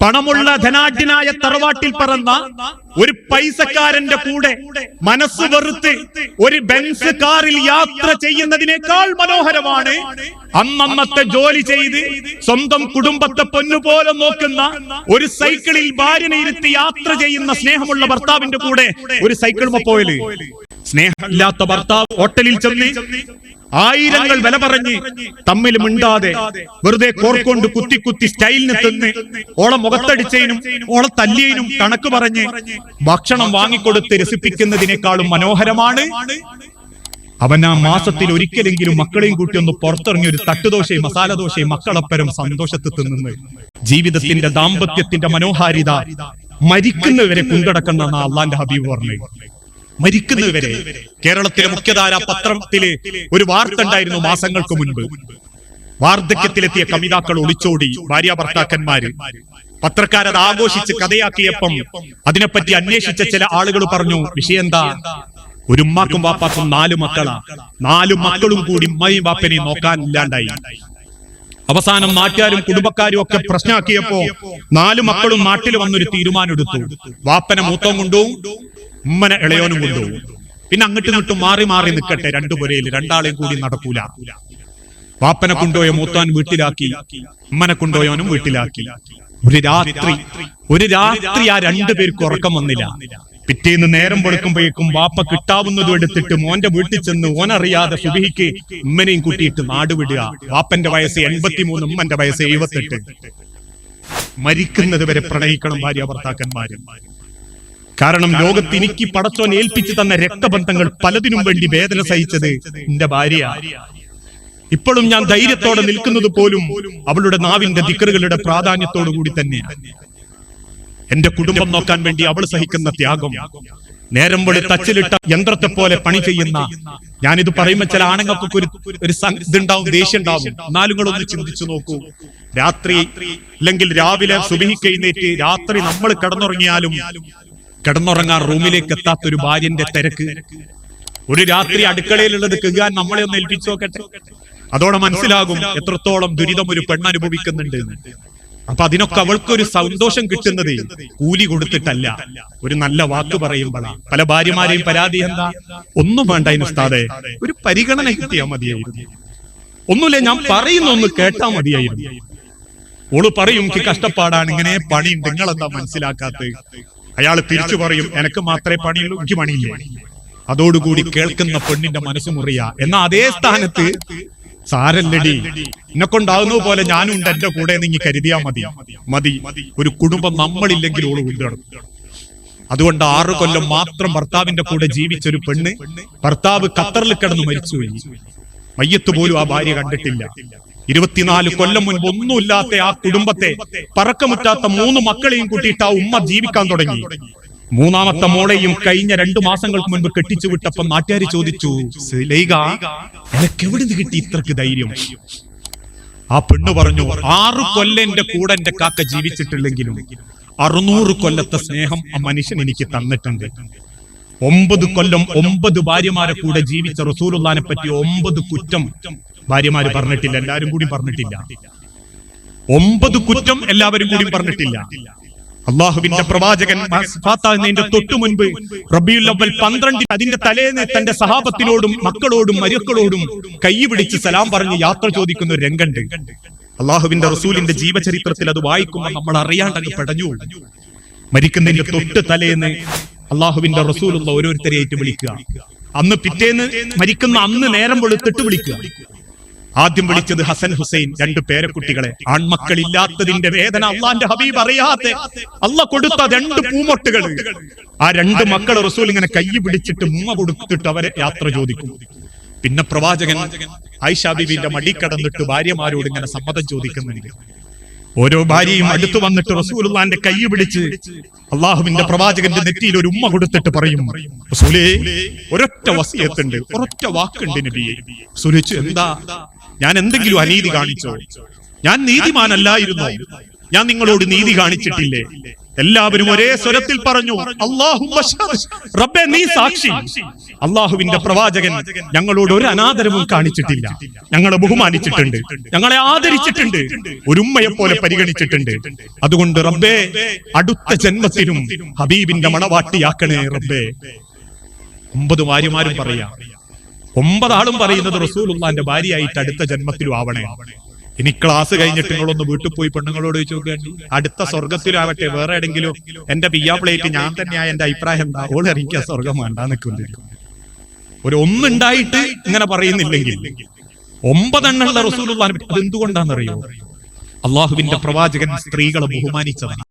പണമുള്ള ധനാഢ്യനായ തറവാട്ടിൽ പറന്ന ഒരു പൈസക്കാരന്റെ കൂടെ മനസ്സ് വെറുത്ത് ഒരു ബെൻസ് കാറിൽ യാത്ര ചെയ്യുന്നതിനേക്കാൾ മനോഹരമാണ് അന്നന്നത്തെ ജോലി ചെയ്ത് സ്വന്തം കുടുംബത്തെ പൊന്നുപോലെ നോക്കുന്ന ഒരു സൈക്കിളിൽ ഭാര്യനെ ഇരുത്തി യാത്ര ചെയ്യുന്ന സ്നേഹമുള്ള ഭർത്താവിന്റെ കൂടെ ഒരു സൈക്കിൾ പോയത് സ്നേഹമില്ലാത്ത ഭർത്താവ് ഹോട്ടലിൽ ചെന്ന് ആയിരങ്ങൾ വില പറഞ്ഞ് തമ്മിൽ മിണ്ടാതെ വെറുതെ കോർക്കൊണ്ട് കുത്തി കുത്തി സ്റ്റൈലിന് തിന്ന് ഓളെ മുഖത്തടിച്ചതിനും ഓളെ തല്ലിയതിനും കണക്ക് പറഞ്ഞ് ഭക്ഷണം വാങ്ങിക്കൊടുത്ത് രസിപ്പിക്കുന്നതിനേക്കാളും മനോഹരമാണ് അവൻ ആ മാസത്തിൽ ഒരിക്കലെങ്കിലും മക്കളെയും കൂട്ടി ഒന്ന് പുറത്തിറങ്ങി ഒരു തട്ടുദോശയും മസാലദോശയും മക്കളപ്പരം സന്തോഷത്തിൽ തിന്നുന്നത് ജീവിതത്തിന്റെ ദാമ്പത്യത്തിന്റെ മനോഹാരിത മരിക്കുന്നവരെ കൊണ്ടടക്കുന്ന അള്ളാന്റെ ഹബീബ് പറഞ്ഞു മരിക്കുന്നവരെ. കേരളത്തിലെ മുഖ്യധാര പത്രത്തിൽ ഒരു വാർത്ത ഉണ്ടായിരുന്നു മാസങ്ങൾക്ക് മുൻപ്. വാർദ്ധക്യത്തിലെത്തിയ കവിതാക്കൾ ഒളിച്ചോടി ഭാര്യ ഭർത്താക്കന്മാര് പത്രക്കാരത് ആഘോഷിച്ച് കഥയാക്കിയപ്പം അതിനെപ്പറ്റി അന്വേഷിച്ച ചില ആളുകൾ പറഞ്ഞു വിഷയം എന്താ ഒരു ഉമ്മാക്കും വാപ്പാക്കും നാല് മക്കളാ. നാലു മക്കളും കൂടി ഉമ്മയും വാപ്പനെയും നോക്കാൻ ഇല്ലാണ്ടായി. അവസാനം നാട്ടുകാരും കുടുംബക്കാരും ഒക്കെ പ്രശ്നമാക്കിയപ്പോ നാലു മക്കളും നാട്ടിൽ വന്നൊരു തീരുമാനം എടുത്തു വാപ്പനെ മൂത്തം കൊണ്ടുപോകും ഉമ്മനെ ഇളയോനും കൊണ്ടുപോകും. പിന്നെ അങ്ങോട്ടും ഇങ്ങോട്ടും മാറി മാറി നിൽക്കട്ടെ. രണ്ടു പുരയിൽ രണ്ടാളെയും കൂടി നടക്കൂല. പാപ്പനെ കൊണ്ടുപോയ മൂത്താൻ വീട്ടിലാക്കി. ഉമ്മനെ കൊണ്ടുപോയവനും വീട്ടിലാക്കി. ഒരു രാത്രി ഒരു രാത്രി. ആ രണ്ടുപേർക്ക് ഉറക്കം വന്നില്ല. പിറ്റേന്ന് നേരം വെളുക്കുമ്പോഴേക്കും വാപ്പ കിട്ടാവുന്നതും എടുത്തിട്ട് മോന്റെ വീട്ടിൽ ചെന്ന് ഓനറിയാതെ സുബിഹിക്ക് ഉമ്മനെയും കൂട്ടിയിട്ട് നാട് വിടുക. വാപ്പന്റെ വയസ്സ് എൺപത്തിമൂന്ന് ഉമ്മന്റെ വയസ്സ് എഴുപത്തെട്ട്. മരിക്കുന്നത് വരെ പ്രണയിക്കണം ഭാര്യ ഭർത്താക്കന്മാരും. കാരണം ലോകത്ത് എനിക്ക് പടച്ചോൻ ഏൽപ്പിച്ചു തന്ന രക്തബന്ധങ്ങൾ പലതിനും വേണ്ടി വേദന സഹിച്ചത് എന്റെ ഭാര്യ. ഇപ്പോഴും ഞാൻ ധൈര്യത്തോടെ നിൽക്കുന്നത് പോലും അവളുടെ നാവിന്റെ ദിക്കറുകളുടെ പ്രാധാന്യത്തോടു കൂടി തന്നെയാണ് എന്റെ കുടുംബം നോക്കാൻ വേണ്ടി അവൾ സഹിക്കുന്ന ത്യാഗം. നേരം പോലെ തച്ചിലിട്ട യന്ത്രത്തെ പോലെ പണി ചെയ്യുന്ന ഞാനിത് പറയുമ്പോൾ ചില ആണുങ്ങൾക്കൊക്കെ ഒരു ഒരു ഇതുണ്ടാവും ദേഷ്യം ഉണ്ടാവും. എന്നാലും ഒന്ന് ചിന്തിച്ചു നോക്കൂ. രാത്രി അല്ലെങ്കിൽ രാവിലെ സുബിഹി കഴിഞ്ഞേറ്റ് രാത്രി നമ്മൾ കിടന്നുറങ്ങിയാലും കിടന്നുറങ്ങാൻ റൂമിലേക്ക് എത്താത്ത ഒരു ഭാര്യന്റെ തിരക്ക്. ഒരു രാത്രി അടുക്കളയിലുള്ളത് കഴുകാൻ നമ്മളെ ഒന്ന് ഏൽപ്പിച്ചു അതോടെ മനസ്സിലാകും എത്രത്തോളം ദുരിതം ഒരു പെണ്ണ് അനുഭവിക്കുന്നുണ്ട്. അപ്പൊ അതിനൊക്കെ അവൾക്ക് ഒരു സന്തോഷം കിട്ടുന്നത് കൂലി കൊടുത്തിട്ടല്ല. ഒരു നല്ല വാക്ക് പറയുമ്പോഴാണ് പല ഭാര്യമാരെയും പരാതി എന്താ? ഒന്നും വേണ്ട അതിനുസ്താതെ ഒരു പരിഗണന കിട്ടിയാ മതിയായിരുന്നു. ഒന്നുമില്ല ഞാൻ പറയുന്ന ഒന്ന് കേട്ടാ മതിയായിരുന്നു. ഓൾ പറയും എനിക്ക് കഷ്ടപ്പാടാണ് ഇങ്ങനെ പണി നിങ്ങളെന്താ മനസ്സിലാക്കാത്തത്? അയാൾ തിരിച്ചു പറയും എനക്ക് മാത്രമേ പണിയുള്ളൂ എനിക്ക് പണിയില്ല? അതോടുകൂടി കേൾക്കുന്ന പെണ്ണിന്റെ മനസ്സ് മുറിയ. എന്നാ അതേ സ്ഥാനത്ത് സാരല്ലടി എന്നെ കൊണ്ടാവുന്ന പോലെ ഞാനും ഉണ്ട് എന്റെ കൂടെ നിങ്ങൾ കരുതിയാ മതി. മതി. ഒരു കുടുംബം നമ്മളില്ലെങ്കിൽ ഓൾ കൊണ്ടുനടക്കും അതുകൊണ്ട് ആറു കൊല്ലം മാത്രം ഭർത്താവിന്റെ കൂടെ ജീവിച്ച ഒരു പെണ്ണ് ഭർത്താവ് ഖത്തറിൽ കിടന്ന് മരിച്ചുപോയി. മയ്യത്ത് പോലും ആ ഭാര്യ കണ്ടിട്ടില്ല. ഇരുപത്തിനാല് കൊല്ലം മുൻപ് ഒന്നുമില്ലാത്ത ആ കുടുംബത്തെ പറക്കമുറ്റാത്ത മൂന്ന് മക്കളെയും കൂട്ടിയിട്ട് ആ ഉമ്മ ജീവിക്കാൻ തുടങ്ങി. മൂന്നാമത്തെ മോളെയും കഴിഞ്ഞ രണ്ടു മാസങ്ങൾക്ക് മുൻപ് കെട്ടിച്ചു വിട്ടപ്പം നാട്ടുകാർ ചോദിച്ചു "സുലൈഖ, നിനക്ക് എവിടുന്ന് കിട്ടി ഇത്രക്ക് ധൈര്യം? ആ പെണ്ണ് പറഞ്ഞു ആറു കൊല്ലം എന്റെ കൂടെ എന്റെ കാക്ക ജീവിച്ചിട്ടില്ലെങ്കിലും അറുന്നൂറ് കൊല്ലത്തെ സ്നേഹം ആ മനുഷ്യൻ എനിക്ക് തന്നിട്ടുണ്ട്. ഒമ്പത് കൊല്ലം ഒമ്പത് ഭാര്യമാരെ കൂടെ ജീവിച്ച റസൂലുള്ളാനെ പറ്റി ഒമ്പത് കുറ്റം ഭാര്യമാര് പറഞ്ഞിട്ടില്ല എല്ലാവരും കൂടി പറഞ്ഞിട്ടില്ല. ഒമ്പത് കുറ്റം എല്ലാവരും കൂടി പറഞ്ഞിട്ടില്ല. അള്ളാഹുവിന്റെ പ്രവാചകൻ തൊട്ടു മുൻപ് റബിയുൽ അവൽ പന്ത്രണ്ടിന് അതിന്റെ തലേന്ന് തന്റെ സഹാബത്തിനോടും മക്കളോടും മരുക്കളോടും കൈ പിടിച്ച് സലാം പറഞ്ഞ് യാത്ര ചോദിക്കുന്ന ഒരു രംഗണ്ട്. അള്ളാഹുവിന്റെ റസൂലിന്റെ ജീവചരിത്രത്തിൽ അത് വായിക്കുമ്പോൾ നമ്മൾ അറിയാണ്ടങ്ങ് പെടഞ്ഞു മരിക്കുന്നതിന്റെ തൊട്ട് തലേന്ന് അള്ളാഹുവിന്റെ റസൂലുള്ള ഓരോരുത്തരെയായിട്ട് വിളിക്കുക. അന്ന് പിറ്റേന്ന് മരിക്കുന്ന അന്ന് നേരം വെളുത്തിട്ട് വിളിക്കുക. ആദ്യം വിളിച്ചത് ഹസൻ ഹുസൈൻ രണ്ട് പേരക്കുട്ടികളെ. ആൺമക്കളില്ലാത്തതിന്റെ വേദന അള്ളാന്റെ ഹബീബ് അറിയാതെ. അല്ല കൊടുത്ത രണ്ട് പൂമൊട്ടുകൾ. ആ രണ്ട് മക്കൾ റസൂൽ ഇങ്ങനെ കൈ പിടിച്ചിട്ട് ഉമ്മ കൊടുത്തിട്ട് അവരെ യാത്ര ചോദിക്കും. പിന്നെ പ്രവാചകൻ ഐഷാ ബീബിന്റെ മടി കടന്നിട്ട് ഭാര്യമാരോട് ഇങ്ങനെ സമ്മതം ചോദിക്കുന്നുണ്ട്. ഓരോ ഭാര്യയും അടുത്തു വന്നിട്ട് റസൂലുള്ളാന്റെ കൈ പിടിച്ച് അള്ളാഹുവിന്റെ പ്രവാചകന്റെ നെറ്റിയിൽ ഒരു ഉമ്മ കൊടുത്തിട്ട് പറയും റസൂലേ ഒരൊറ്റ വസിയത്തുണ്ട് ഒരൊറ്റ വാക്കുണ്ട് എന്താ? ഞാൻ എന്തെങ്കിലും അനീതി കാണിച്ചോ? ഞാൻ നീതിമാനല്ലായിരുന്നോ. ഞാൻ നിങ്ങളോട് നീതി കാണിച്ചിട്ടില്ലേ? എല്ലാവരും ഒരേ സ്വരത്തിൽ പറഞ്ഞു അള്ളാഹു റബ്ബെ നീ സാക്ഷി. അള്ളാഹുവിന്റെ പ്രവാചകൻ ഞങ്ങളോട് ഒരു അനാദരവും കാണിച്ചിട്ടില്ല. ഞങ്ങളെ ബഹുമാനിച്ചിട്ടുണ്ട്. ഞങ്ങളെ ആദരിച്ചിട്ടുണ്ട്. ഒരു ഉമ്മയെ പോലെ പരിഗണിച്ചിട്ടുണ്ട്. അതുകൊണ്ട് റബ്ബേ അടുത്ത ജന്മത്തിനും ഹബീബിന്റെ മണവാട്ടിയാക്കണേ റബ്ബേ. ഒമ്പത് വാര്യമാരും പറയാം. ഒമ്പതാളും പറയുന്നത് റസൂലുള്ളാന്റെ ഭാര്യയായിട്ട് അടുത്ത ജന്മത്തിലും ആവണേ. ഇനി ക്ലാസ് കഴിഞ്ഞിട്ട് നിങ്ങളൊന്ന് വീട്ടിൽ പോയി പെണ്ണുങ്ങളോട് ചോദിച്ചു നോക്കേണ്ടി അടുത്ത സ്വർഗത്തിലാവട്ടെ വേറെ എവിടെങ്കിലും എന്റെ പിയാ പ്ലേറ്റ് ഞാൻ തന്നെയാണ് എന്റെ അഭിപ്രായം എന്താ? ഓൾ എനിക്ക് സ്വർഗം വേണ്ട നിൽക്കുന്നിരിക്കും ഒരു ഒന്നുണ്ടായിട്ട് ഇങ്ങനെ പറയുന്നില്ലെങ്കിൽ ഒമ്പതെണ്ണുള്ള റസൂലുള്ള അതെന്തുകൊണ്ടാണെന്നറിയോ? അള്ളാഹുവിന്റെ പ്രവാചകൻ സ്ത്രീകളെ ബഹുമാനിച്ചതാണ്